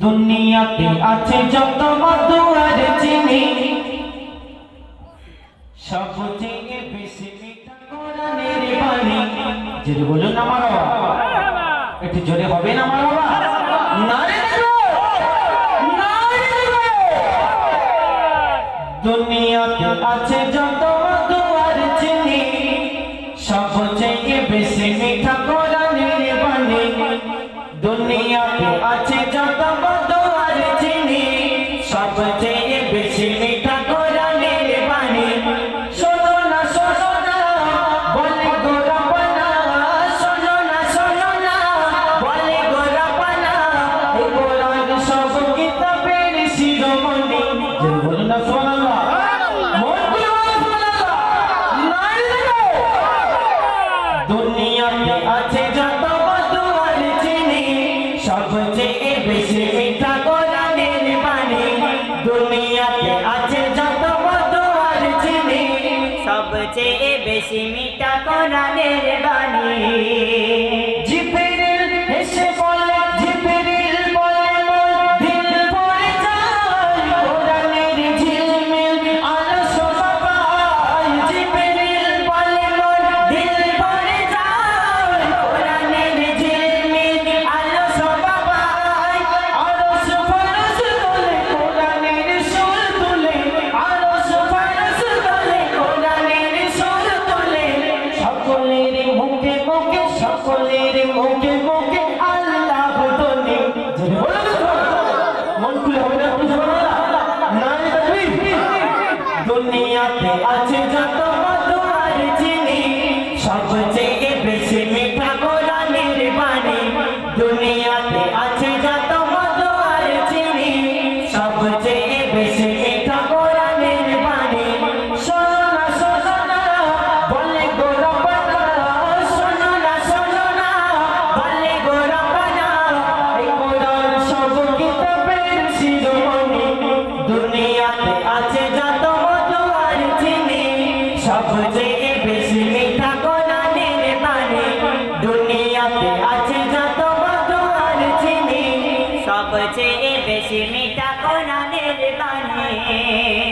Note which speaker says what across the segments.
Speaker 1: দুনিয়াতে আছে যত মধু আর চিনি। সবচেয়ে বেশি মিঠা কোরআনের বাণী। জোরে বাবা। একটু জোরে হবে না আমার বাবা। দুনিয়াতে আছে যত মধু আর চিনি। সবচেয়ে বেশি মিঠা কোরআনের বাণী। দুনিয়া সবচেয়ে বেশি মিঠা কোরআনের বাণী। i চেয়ে বেশি মিঠা কোরআনের বাণী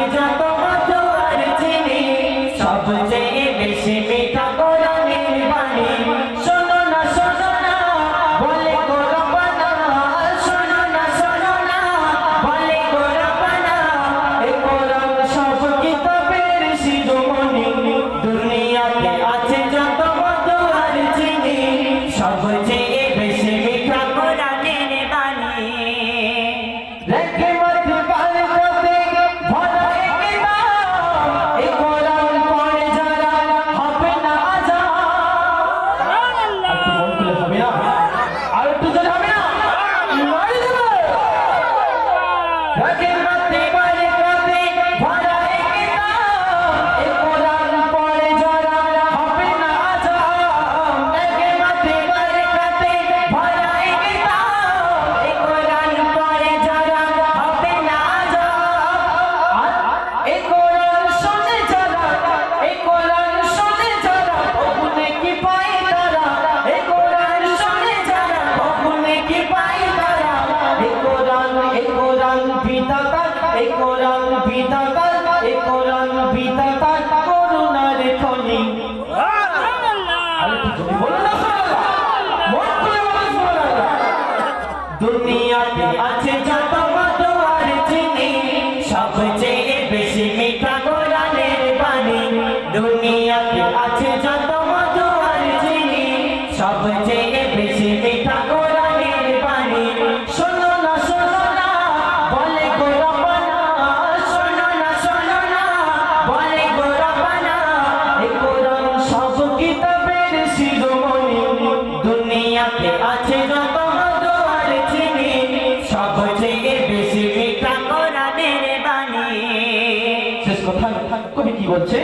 Speaker 1: করছে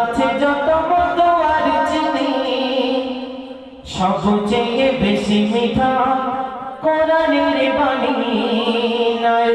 Speaker 1: আছে যত মতোয়ার চিনি
Speaker 2: সবচেয়ে বেশি মিঠা কোরআনের বাণী।
Speaker 1: নয়